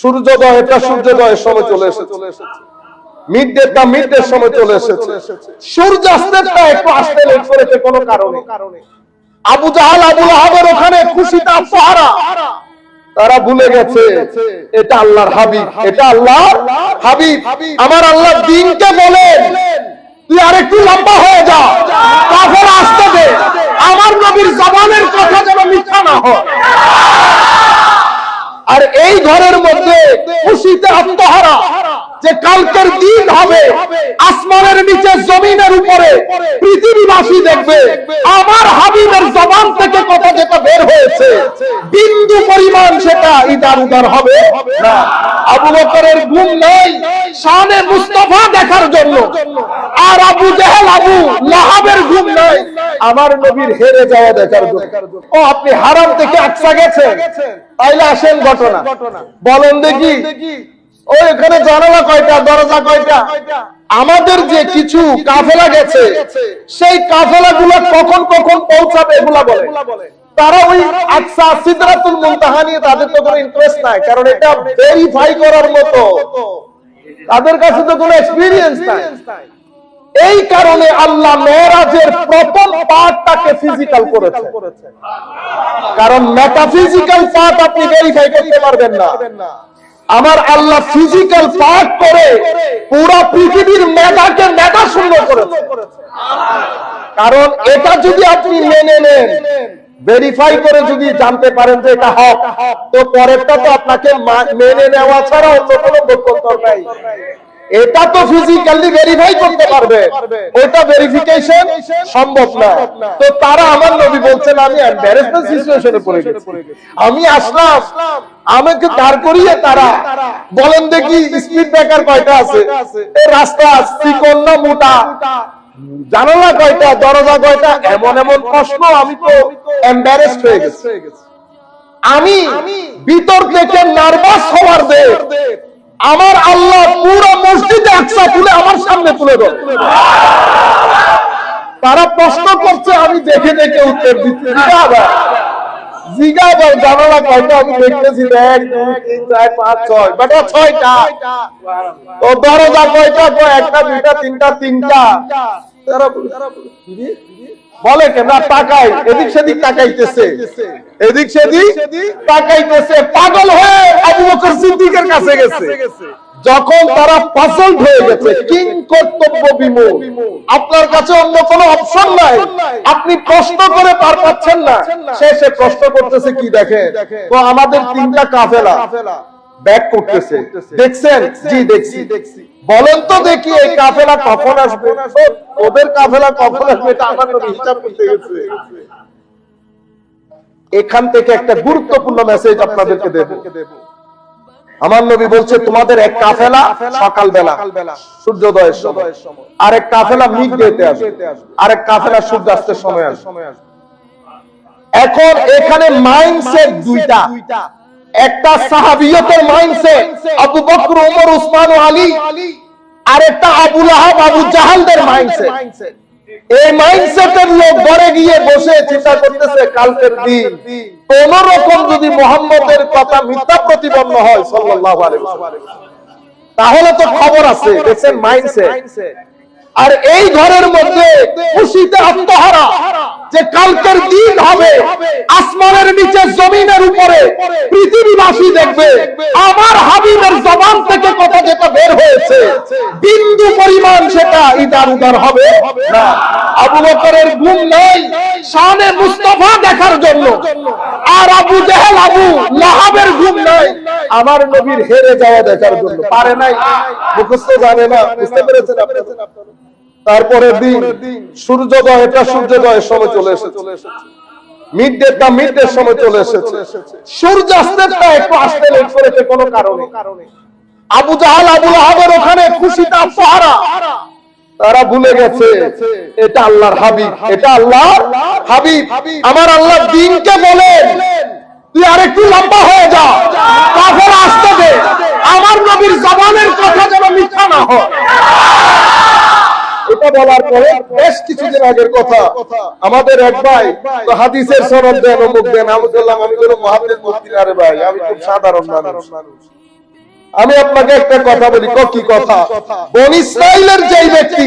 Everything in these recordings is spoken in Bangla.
সূর্যোদয়, এটা সূর্যোদয়ের সময় চলে এসেছে। মিড ডেটা মিড ডের সময় চলে এসেছে। সূর্যাস্তেরটা একটু আসতে লেট করেছে, কোনো কারণে। আবু জাহাল, আবু আহাবের ওখানে খুশিতে আত্মহারা। তারা ভুলে গেছে, এটা আল্লাহর হাবিব, এটা আল্লাহ হাবিব। আমার আল্লাহ দিনকে বলেন, তুই আরেকটু লম্বা হয়ে যা, কাফের আসতে দে। আমার নবীর জবানের কথা যেন মিথ্যা না হয়। আর এই ঘরের মধ্যে খুশিতে আত্মহারা। যে কালকের দিন হবে, আসমানের নিচে, জমিনের উপরে পৃথিবীবাসী দেখবে, আমার হাবিবের জবান থেকে কথা যেটা বের হয়েছে, বিন্দু পরিমাণ সেটা ইদার উদার হবে না। আবু বকরের গুণ নেই, শানে মুস্তফা দেখার জন্য। আর আবু জাহেল, আবু লাহাবের ঘুম নাই, আমার নবীর হেরে যাওয়া দেখার জন্য। ও, আপনি হারাম থেকে আকসা গেছেন? তাইলে আসেন ঘটনা। বলেন দেখি। ও এখানে জানালা কয়টা? দরজা কয়টা? আমাদের যে কিছু কাফেলা গেছে সেই কাফেলা গুলো কখন কখন পৌঁছাবে এগুলা বলে। তারা ওই আকসা সিদরাতুল মুনতাহা নিয়ে তাদের তো কোনো ইন্টারেস্ট নাই কারণ এটা ভেরিফাই করার মতো। তাদের কাছে তো কোনো এক্সপিরিয়েন্স নাই। এই কারণে আল্লাহ মেরাজের প্রথম পার্টটাকে ফিজিক্যাল করেছে। কারণ মেটাফিজিক্যাল পার্ট আপনি ভেরিফাই করতে পারবেন না। আমার আল্লাহ ফিজিক্যাল পার্ট করে পুরো পৃথিবীর মেধাকে মেধা শূন্য করেছে। কারণ এটা যদি আপনি মেনে নেন ভেরিফাই করে যদি জানতে পারেন যে এটা হক, তো পরেরটা তো আপনাকে মেনে নেওয়া ছাড়া অন্য কোনো বক্তব্য নাই। এটা তো ফিজিক্যালি ভেরিফাই করতে পারবে। ওটা ভেরিফিকেশন সম্ভব না। তো তারা আমার নবী বলছেন, আমি এম্বারেসমেন্ট সিচুয়েশনে পড়ে গেছি। আমি আসলাম। আমাকে দাঁড় করিয়ে তারা বলেন দেখি স্পিড ব্রেকার কয়টা আছে? রাস্তা চিকন না মোটা। জানালা কয়টা? দরজা কয়টা? এমন এমন প্রশ্ন, আমি তো এম্বারেসড হয়ে গেছি। আমি ভিতর থেকে নার্ভাস হওয়ার দে আমার আল্লাহ পুরো মসজিদে আকসা তুলে আমার সামনে তুলে ধর। তারা প্রশ্ন করছে, আমি দেখে দেখে উত্তর দিচ্ছি। জিজ্ঞাসা জানালা কয়টা? আমি দেখতেছি, এক, দুই, তিন, চার, পাঁচ, ছয়। বেটা, ছয়টা। কয়টা? একটা, দুইটা, তিনটা বলে না তাকাই এদিক সেদিক তাকাইতেছে। এদিক সেদিক তাকাইতেছে পাগল হয়ে আবু বকর সিদ্দিকের কাছে গেছে। যখন তারা পাজল হয়ে গেছে কিং কর্তব্য বিমূল আপনার কাছে অন্য কোনো অপশন নাই। আপনি প্রশ্ন করে পার পাচ্ছেন না। সে সে প্রশ্ন করতেছে কি দেখে তো আমাদের তিনটা কাফেলা। ব্যাক করতেছে। দেখছেন? জি দেখছি দেখছি। বলেন তো দেখি এই কাফেলা কখন আসবে। ওদের কাফেলা কখন আসবে এটা আমার নবী হিসাব করতে গেছে। এখান থেকে একটা গুরুত্বপূর্ণ মেসেজ আপনাদেরকে দেব। আমার নবী বলছে তোমাদের এক কাফেলা সকালবেলা সূর্যোদয়ের সময়। আর এক কাফেলা মিড ডেতে আসবে। আর এক কাফেলা সূর্যাস্তের সময় আসবে। এখন এখানে মাইন্ডসেট দুইটা। একটা সাহাবিয়তের mindset Abu Bakr Omar Usman ও আলী আর একটা আবুল আহাব আবু জাহালদের মাইন্ডসেট এই মাইন্ডসেটের লোক ঘরে গিয়ে বসে চিন্তা করতেছে কালকের দিন কোন রকম যদি মোহাম্মদের কথা মিথ্যা প্রতিপন্ন হয় সাল্লাল্লাহু আলাইহি ওয়াসাল্লাম, তাহলে তো খবর আছে দেখছেন মাইন্ডসেট আর এই ঘরের মধ্যে খুশিতে আত্মহারা যে কালকের দিন হবে, আসমানের নিচে জমিনের উপরে পৃথিবীবাসী দেখবে, আমার হাবিবের জবান থেকে কথা যেটা বের হয়েছে, বিন্দু পরিমাণ সেটা ইদার উদার হবে আবু বকরের গুণ নেই, শানে মুস্তফা দেখার জন্য। আর আবু জাহেল, আবু লাহাবের ঘুম নাই, আমার নবীর হেরে যাওয়া দেখার জন্য। পারে নাই? মুখস্থ জানে না, বুঝতে পেরেছেন আপনারা? তারপরে দিন সূর্যোদয় এটা সূর্যোদয়ের সময় চলে এসেছে। মিড ডেটা মিড ডের সময় চলে এসেছে। সূর্যাস্তেরটা একটু আসতে লেট করেছে কোনো কারণে। আবু জাহাল আবু আহাবের ওখানে তারা ভুলে গেছে এটা আল্লাহর হাবিব এটা আল্লাহ হাবিব। আমার আল্লাহ দিনকে বলেন তুই আরেকটু লম্বা হয়ে যা কাফের আসতে দে। আমার নবীর জবানের কথা যেন মিথ্যা না হয়। এটা বলার পরে বেশ কিছুদিন আগের কথা। আমাদের এক ভাই তো হাদিসের সনদ দেন, অমুক দেন। আমি বললাম, আমি কোনো মহাদেব মুক্তি আরে ভাই, আমি খুব সাধারণ মানুষ। আমি আপনাকে একটা কথা বলি কি কথা। বন ইসরায়েলের যেই ব্যক্তি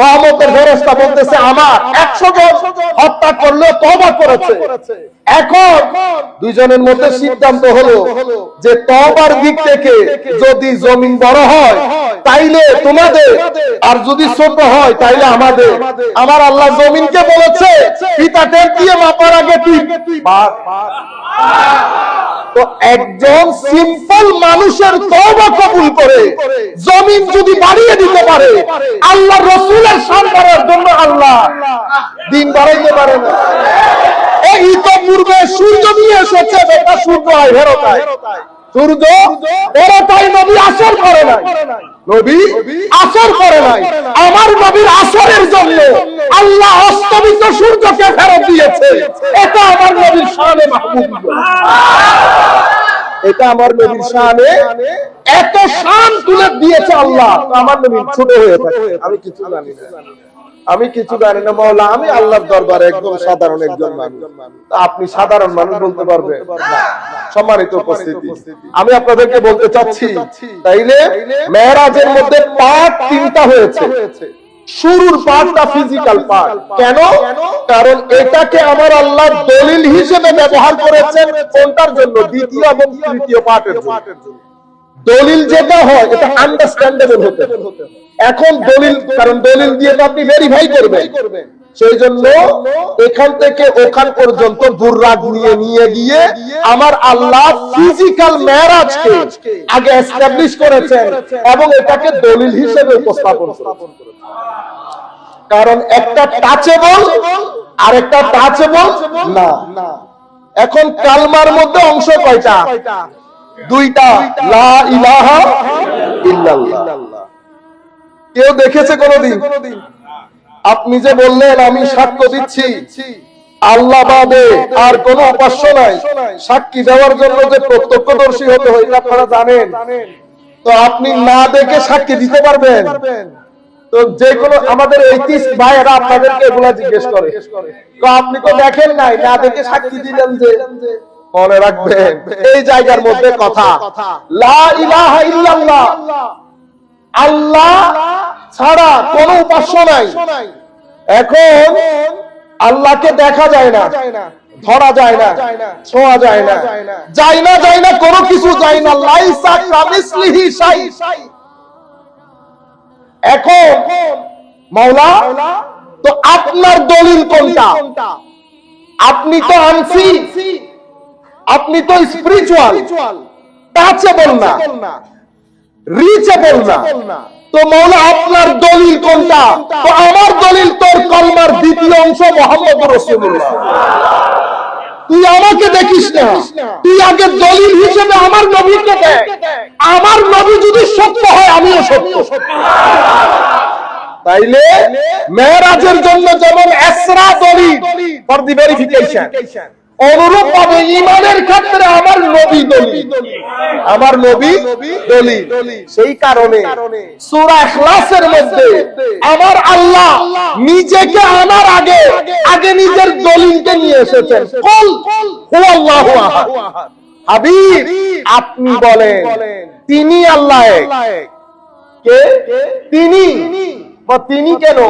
রহমতের ফেরেস্তা বলতেছে, আমার একশো জন হত্যা করলে তবা করেছে। এখন দুইজনের মধ্যে সিদ্ধান্ত হলো যে তবার দিক থেকে যদি জমিন বড় হয়, তাইলে তোমাদের, আর যদি ছোট হয়, তাইলে আমাদের। আমার আল্লাহ জমিনকে বলেছে, পিতা টেপ দিয়ে মাপার আগে তুই। তো একজন সিম্পল মানুষের তওবা কবুল করে, জমিন যদি বাড়িয়ে দিতে পারে, আল্লাহ রসুলের সান জন্য আল্লাহ দিন বাড়াইতে পারে না। এই তো পূর্বে সূর্য নিয়ে এসেছে, বেটা সূর্য হয় ফেরতায় সূর্য ফেরতায় নবী আসর করে নাই। নবী আসর করে নাই। আমার নবীর আসরের জন্য আল্লাহ অস্তমিত সূর্যকে ফেরত দিয়েছে। এটা আমার নবীর শানে মাহবুব। এটা আমার নবীর শানে এত শান তুলে দিয়েছে আল্লাহ। আমার নবী ছোট হয়ে থাকে। আমি কিছু জানি না। আমি কিছু জানি না মাওলা আমি আল্লাহর দরবারে একদম সাধারণ একজন মানুষ। তা আপনি সাধারণ মানুষ বলতে পারবেন। সম্মানিত উপস্থিতি। আমি আপনাদেরকে বলতে চাচ্ছি তাইলে মেয়েরাজের মধ্যে পার্ট তিনটা হয়েছে। শুরুর পার্টটা ফিজিক্যাল পার্ট কেন? কারণ এটাকে আমার আল্লাহ দলিল হিসেবে ব্যবহার করেছেন কোনটার জন্য? দ্বিতীয় এবং তৃতীয় পার্টের জন্য। দলিল যেটা হয়, এটা আন্ডারস্ট্যান্ডেবল হতে এখন দলিল, কারণ দলিল দিয়ে তো আপনি ভেরিফাই করবেন। সেই জন্য এখান থেকে ওখান পর্যন্ত বুর্রাগ নিয়ে নিয়ে গিয়ে আমার আল্লাহ ফিজিক্যাল ম্যারাজকে আগে এস্টাবলিশ করেছেন এবং এটাকে দলিল হিসেবে উপস্থাপন কারণ একটা টাচেবল আর একটা টাচেবল না। এখন কালমার মধ্যে অংশ কয়টা? দুইটা। লা ইলাহা ইল্লাল্লাহ। কেউ দেখেছে কোনদিন? আপনি যে বললেন, আমি সাক্ষ্য দিচ্ছি। আল্লাহ বাদে আর কোন উপাস্য নাই। সাক্ষী দেওয়ার জন্য যে প্রত্যক্ষদর্শী হতে হয় আপনারা জানেন। তো আপনি না দেখে সাক্ষী দিতে পারবেন। তো যে কোনো আমাদের এইটিস ভাইয়েরা আপনাদেরকে এগুলা জিজ্ঞেস করে। তো আপনি তো দেখেন নাই, না দেখে সাক্ষী দিলেন যে, মনে রাখবেন, এই জায়গার মধ্যে কথা। লা ইলাহা ইল্লাল্লাহ। আল্লাহ ছাড়া কোন উপাস্য নাই। এখন আল্লাহকে দেখা যায় না ধরা যায় না ছোঁয়া যায় না। যায় না যায় না কোনো কিছু যায় না। লাইসা কামিসলিহি শাই। এখন মাওলা তো আপনার দলিল কোনটা? আপনি তো আনছি আপনি তো স্পিরিচুয়াল টাচেবল না রিচেবল না। তো মৌলা আপনার দলিল কোনটা? তো আমার দলিল তোর কলমার দ্বিতীয় অংশ মোহাম্মদ রসুল্লাহ তুই আমাকে দেখিস না। তুই আগে দলিল হিসেবে আমার নবীকে দেখ। আমার নবী যদি সত্য হয়, আমিও সত্য। তাইলে মেয়েরাজের জন্য যেমন এসরা দলিল ফর দি ভেরিফিকেশন অনুরূপ ভাবে ইমানের ক্ষেত্রে আমার নবী দলিল। আমার নবী দলিল। সেই কারণে সূরা মধ্যে আমার আল্লাহ নিজেকে আনার আগে আগে নিজের দলিলকে নিয়ে এসেছেন। কুল হুয়াল্লাহু আহাদ। আপনি বলেন, তিনি আল্লাহ কে? তিনি। তিনি কেন?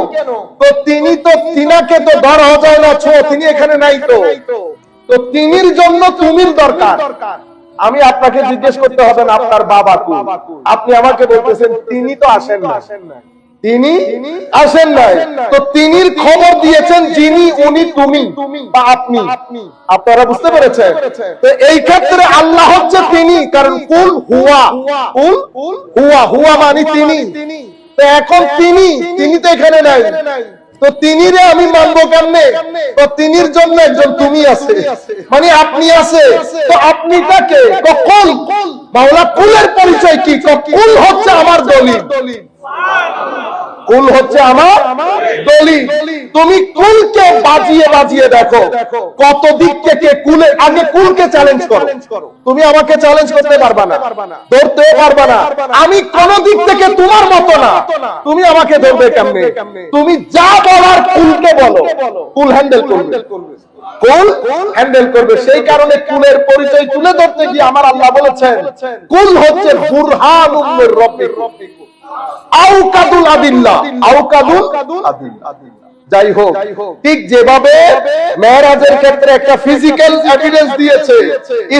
তো তিনি তো তিনাকে তো ধরা যায় না ছো তিনি এখানে নাই তো। তো তিনির জন্য তুমির দরকার। আমি আপনাকে জিজ্ঞেস করতে হবে না আপনার বাবা কু আপনি আমাকে বলতেছেন, তিনি তো আসেন না তিনি আসেন নাই। তো তিনির খবর দিয়েছেন যিনি, উনি তুমি বা আপনি। আপনারা বুঝতে পেরেছেন? তো এই ক্ষেত্রে আল্লাহ হচ্ছে তিনি, কারণ কুল হুয়া। কুল হুয়া। হুয়া মানে তিনি। তো এখন তিনি তিনি তো এখানে নাই। তো তিনি রে আমি মানবো কেমনে? তো তিনির জন্য একজন তুমি আছে। মানে আপনি আছে। তো আপনি তাকে কখন বাংলা কুলের পরিচয় কি? কুল হচ্ছে আমার দলিল। কুল হচ্ছে আমার দলিল তুমি কুলকে বাজিয়ে বাজিয়ে দেখো। কত দিক থেকে কুলে আগে কুলকে চ্যালেঞ্জ করো। তুমি আমাকে চ্যালেঞ্জ করতে পারবা না। ধরতে পারবা না। আমি কোন দিক থেকে তোমার মতো না। তুমি আমাকে ধরবে কেমনে? তুমি যা বলার কুলকে বলো। কুল হ্যান্ডেল করবে। কুল হ্যান্ডেল করবে। সেই কারণে কুলের পরিচয় তুলে ধরতে গিয়ে আমার আল্লাহ বলেছেন, কুল হচ্ছে বুরহান উম্মের রব্বিকুম আউকাদুল আদিল্লাহ। আউকাদুল যাই হোক ঠিক যেভাবে ক্ষেত্রে একটা ফিজিক্যাল এভিডেন্স দিয়েছে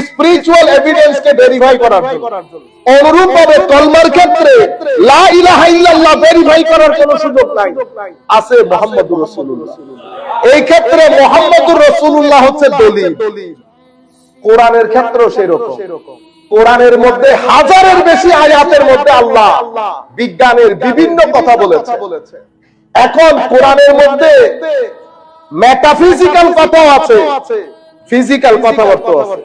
স্পিরিচুয়াল এভিডেন্স কে ভেরিফাই করার জন্য। অনুরূপ ভাবে কলমার ক্ষেত্রে লা ইলাহা ইল্লাল্লাহ ভেরিফাই করার কোনো সুযোগ নাই। আছে মুহাম্মদুর রাসূলুল্লাহ। এই ক্ষেত্রে মুহাম্মদুর রাসূলুল্লাহ হচ্ছে দলিল। কোরআনের ক্ষেত্রেও সেরকম। কোরআনের মধ্যে হাজারের বেশি আয়াতের মধ্যে আল্লাহ বিজ্ঞানের বিভিন্ন কথা বলেছে। এখন কোরআনের মধ্যে মেটাফিজিক্যাল কথাও আছে। ফিজিক্যাল কথাবার্তা আছে।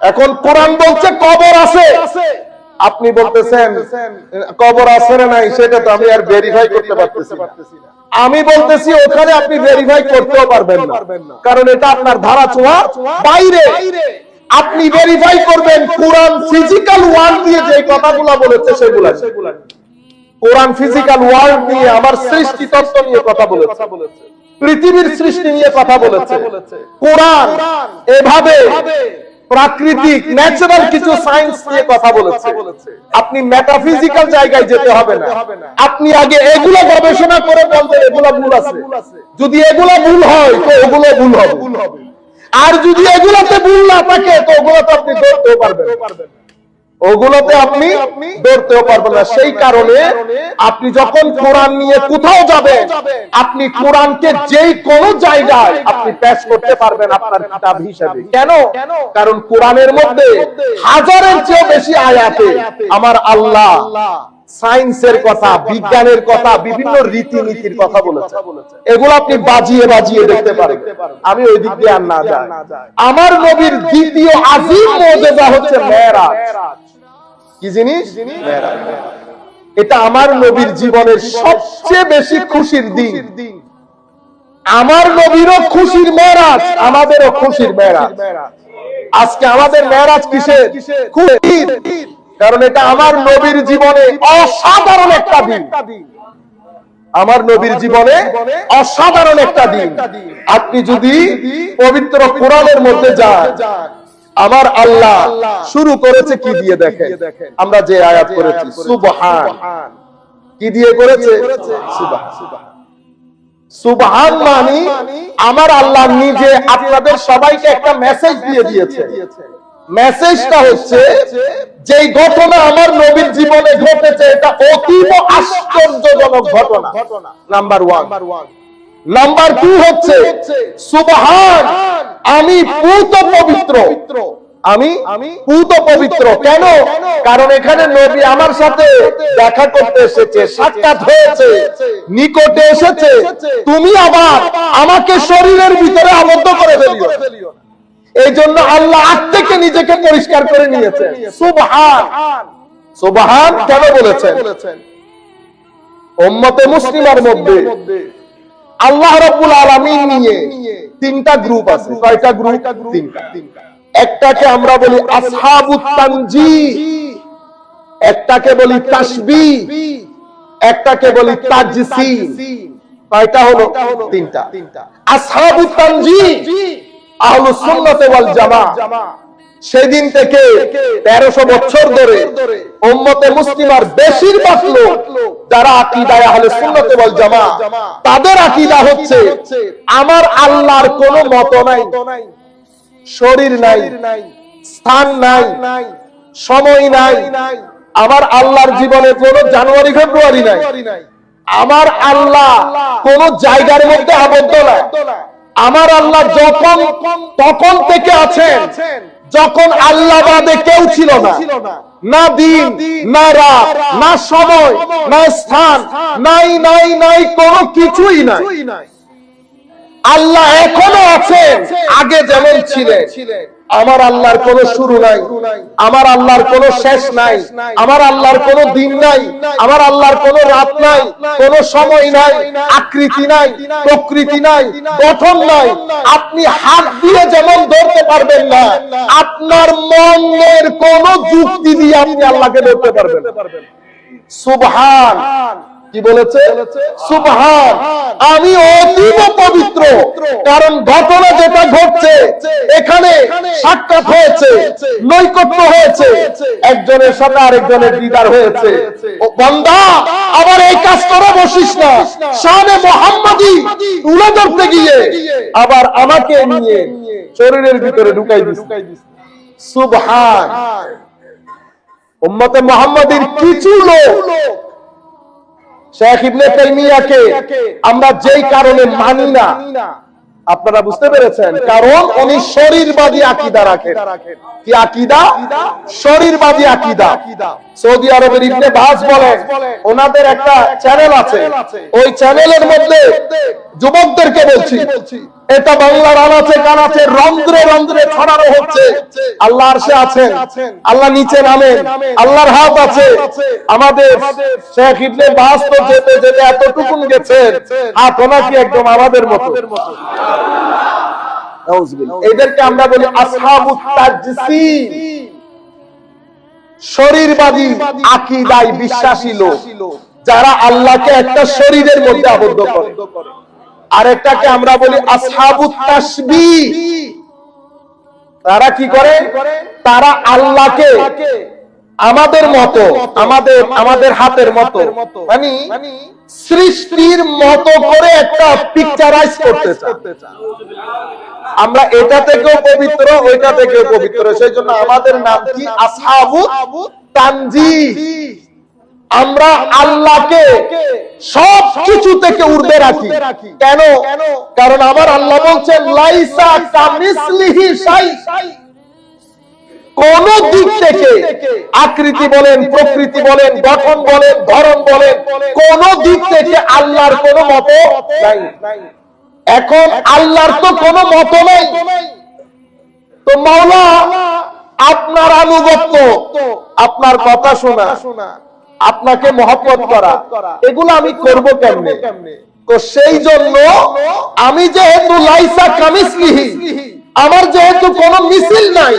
এখন কোরআন বলছে কবর আছে। আপনি বলতেছেন, কবর আছে না নাই, সেটা তো আমি আর ভেরিফাই করতে পারতেছি না। আমি বলতেছি ওখানে আপনি ভেরিফাই করতেও পারবেন না। কারণ এটা আপনার ধারা ছোঁয়া বাইরে। আপনি ভেরিফাই করবেন কোরআন ফিজিক্যাল ওয়ার্ড দিয়ে যে কথাগুলো বলেছে সেগুলো। কোরআন ফিজিক্যাল ওয়ার্ল্ড নিয়ে আমার সৃষ্টি তত্ত্ব নিয়ে কথা বলেছে। পৃথিবীর সৃষ্টি নিয়ে কথা বলেছে। কোরআন এভাবে প্রাকৃতিক ন্যাচারাল কিছু সায়েন্স নিয়ে কথা বলেছে। আপনি মেটাফিজিক্যাল জায়গায় যেতে হবে না। আপনি আগে এগুলো গবেষণা করে বলবেন এগুলো ভুল আছে। যদি এগুলো ভুল হয়, তো ওগুলো ভুল হবে। আর যদি এগুলোতে ভুল না থাকে, তো ওগুলোতে আপনি ধরতেও পারবেন ওগুলোতে আপনি ধরতেও পারবেন না। সেই কারণে আপনি যখন কোরআন নিয়ে কোথাও যাবেন, আপনি কোরআনকে যেই কোনো জায়গায় আপনি পেশ করতে পারবেন আপনার কিতাব হিসেবে। কেন? কারণ কোরআনের মধ্যে হাজারের চেয়ে বেশি আয়াতে আমার আল্লাহ সায়েন্সের কথা বিজ্ঞানের কথা বিভিন্ন রীতিনীতির কথা বলেছে। এগুলো আপনি বাজিয়ে বাজিয়ে দেখতে পারেন। আমি ওই দিক দিয়ে আর না যাই। আমার নবীর দ্বিতীয় আজিম মর্যাদা হচ্ছে মেয়েরাজ। কি জিনিস? এটা আমার নবীর জীবনের সবচেয়ে বেশি খুশির দিন। আমার নবীরও খুশির মেয়েরাজ আমাদেরও খুশির মেয়েরাজ। আজকে আমাদের মেয়েরাজ কিসের? খুশির কারণ এটা আমার নবীর জীবনে অসাধারণ একটা দিন। আমার নবীর জীবনে অসাধারণ একটা দিন। আপনি যদি পবিত্র কোরআনের মধ্যে যান আমার আল্লাহ শুরু করেছে কি দিয়ে দেখেন? আমরা যে আয়াত করেছি সুবহান। কি দিয়ে করেছে? সুবহান। সুবহান। মানে আমার আল্লাহ নিজে আপনাদের সবাইকে একটা মেসেজ দিয়ে দিয়েছে। মেসেজটা হচ্ছে যে ঘটনা আমার নবীর জীবনে ঘটেছে, এটা অতীব আশ্চর্যজনক ঘটনা। নাম্বার ওয়ান নাম্বার টু হচ্ছে, সুবহান, আমি পুত পবিত্র। আমি পুত পবিত্র। কেন? কারণ এখানে নবী আমার সাথে দেখা করতে এসেছে, সাক্ষাৎ হয়েছে, নিকটে এসেছে। তুমি আবার আমাকে শরীরের ভিতরে আবদ্ধ করে ফেলিও। এই জন্য আল্লাহ আগ থেকে নিজেকে পরিষ্কার করে নিয়েছে সুবহান। সুবহান কেন বলেছেন? উম্মতে মুসলিমার মধ্যে আল্লাহ রাব্বুল আলামিন নিয়ে তিনটা গ্রুপ আছে। কয়টা গ্রুপ তিনটা। একটাকে আমরা বলি আসহাবুত তানজি একটাকে বলি তাসবি একটাকে বলি তাজসিম। কয়টা হলো? তিনটা। আসহাবুত তানজি আহলুস সুন্নাতে ওয়াল জামা। সেদিন থেকে তেরোশো বছর ধরে উম্মতে মুসলিমার বেশিরভাগ লোক যারা আকিদায় আহলে সুন্নতে ওয়াল জামা। তাদের আকিদা হচ্ছে আমার আল্লাহর কোনো মত নাই। শরীর নাই। স্থান নাই। সময় নাই। আমার আল্লাহর জীবনে কোনো জানুয়ারি ফেব্রুয়ারি নাই। আমার আল্লাহ কোন জায়গার মধ্যে আবদ্ধ না আমার আল্লাহ যখন তখন থেকে আছেন যখন আল্লাহ বাদে কেউ ছিল না। না দিন না রাত না সময় না স্থান নাই নাই নাই কোনো কিছুই নাই। আল্লাহ এখনও আছেন আগে যেমন ছিলেন। আমার আল্লাহর কোনো শুরু নাই, আমার আল্লাহর কোনো শেষ নাই, আমার আল্লাহর কোনো দিন নাই, আমার আল্লাহর কোনো রাত নাই, কোনো সময় নাই, আকৃতি নাই, প্রকৃতি নাই, গঠন নাই। আপনি হাত দিয়ে যেমন ধরতে পারবেন না, আপনার মনের কোন যুক্তি দিয়ে আপনি আল্লাহকে ধরতে পারবেন সুবহান। কি বলেছে? সুবহান। আমি অতীব পবিত্র। কারণ ঘটনা যেটা ঘটছে, এখানে সাক্ষাৎ হয়েছে, নৈকট্য হয়েছে। একজনের সাথে আরেকজনের দিদার হয়েছে। বান্দা, আবার এই কাজ করে বসিস না। শানে মোহাম্মদি তুলে ধরতে গিয়ে আবার আমাকে নিয়ে শরীরের ভিতরে ঢুকাই দিস। সুবহান। উম্মতে মোহাম্মদীর কিছু লোক শেখ ইবনে তাইমিয়াকে আমরা যেই কারণে মানি না আপনারা বুঝতে পেরেছেন? কারণ উনি শরীরবাদী আকিদা রাখেন। কি আকিদা। শরীরবাদী আকীদা। সৌদি আরবের ইবনে বাজ বলেন ওনাদের একটা চ্যানেল আছে। ওই চ্যানেলের মধ্যে যুবকদেরকে বলছি এটা বাংলার আনাচে কানাচে রন্ধ্রে রন্ধ্রে ছড়ানো হচ্ছে। আল্লাহ আরশে আছেন। আল্লাহ নিচে নামেন। আল্লাহর হাত আছে। আমাদের শেখ ইবনে বাজ তো যেতে যেতে এতটুকুন গেছে হাত ওনাকে একদম আমাদের মতো। এদেরকে আমরা বলি আসহাবুত তাজসিম। শরীরবাদী আকীদায় বিশ্বাসী লোক যারা আল্লাহকে একটা শরীরের মধ্যে আবদ্ধ করে। আরেকটাকে আমরা বলি আসাবুতাসবি তারা কি করে? তারা আল্লাহকে আমাদের মতো আমাদের আমাদের হাতের মতো। মানে সৃষ্টির মতো করে একটা পিকচারাইজ করতে আমরা এটা থেকেও পবিত্র ওইটা থেকেও পবিত্র। সেই জন্য আমাদের নাম কি? আসহাবু তানজি আমরা আল্লাহকে সব কিছু থেকে ঊর্ধ্বে রাখি। কেন? কারণ আমার আল্লাহ বলছেন লাইসা কামিসলিহি শাই। কোন দিক থেকে আকৃতি বলেন প্রকৃতি বলেন গঠন বলেন ধরন বলেন কোন দিক থেকে আল্লাহর কোনো মত নাই। এখন আল্লাহর তো কোনো মত নেই। তো মাওলা আপনার আনুগত্য আপনার কথা শোনা আপনাকে মহব্বত করা এগুলো আমি করব কেমনে? তো সেই জন্য আমি যেহেতু লাইসা কামিসলিহি আমার যেহেতু কোনো মিছিল নাই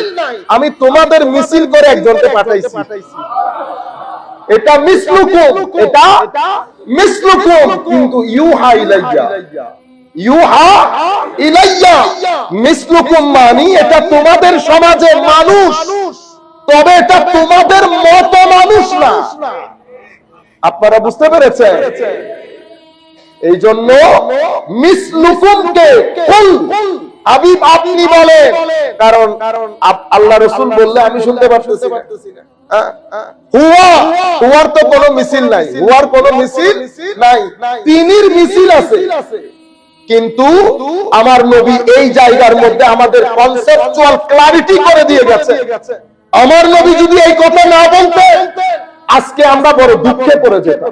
আমি তোমাদের মিছিল করে একজনকে পাঠাইছি। এটা মিসলুকুম এটা মিসলুকুম কিন্তু ইউহা ইলাইয়া। ইউহা ইলাইয়া মিসলুকুম মানি এটা তোমাদের সমাজের মানুষ। তবে এটা তোমাদের মত মানুষ না। আপনারা বুঝতে পেরেছেন? এই জন্য মিসলুকুমকে কুল। হাবিব আপনি বলেন। কারণ আল্লাহ রসুল বললে আমি শুনতে পারতেছি না। হ্যাঁ, হ্যাঁ। হুয়ার তো কোনো মিছিল নাই। হুয়ার কোনো মিছিল নাই। তিনির মিছিল আছে। কিন্তু আমার নবী এই জায়গার মধ্যে আমাদের কনসেপচুয়াল ক্লারিটি করে দিয়ে গেছে। আমার নবী যদি এই কথা না বলতেন আজকে আমরা বড় দুঃখে পড়ে যেতাম।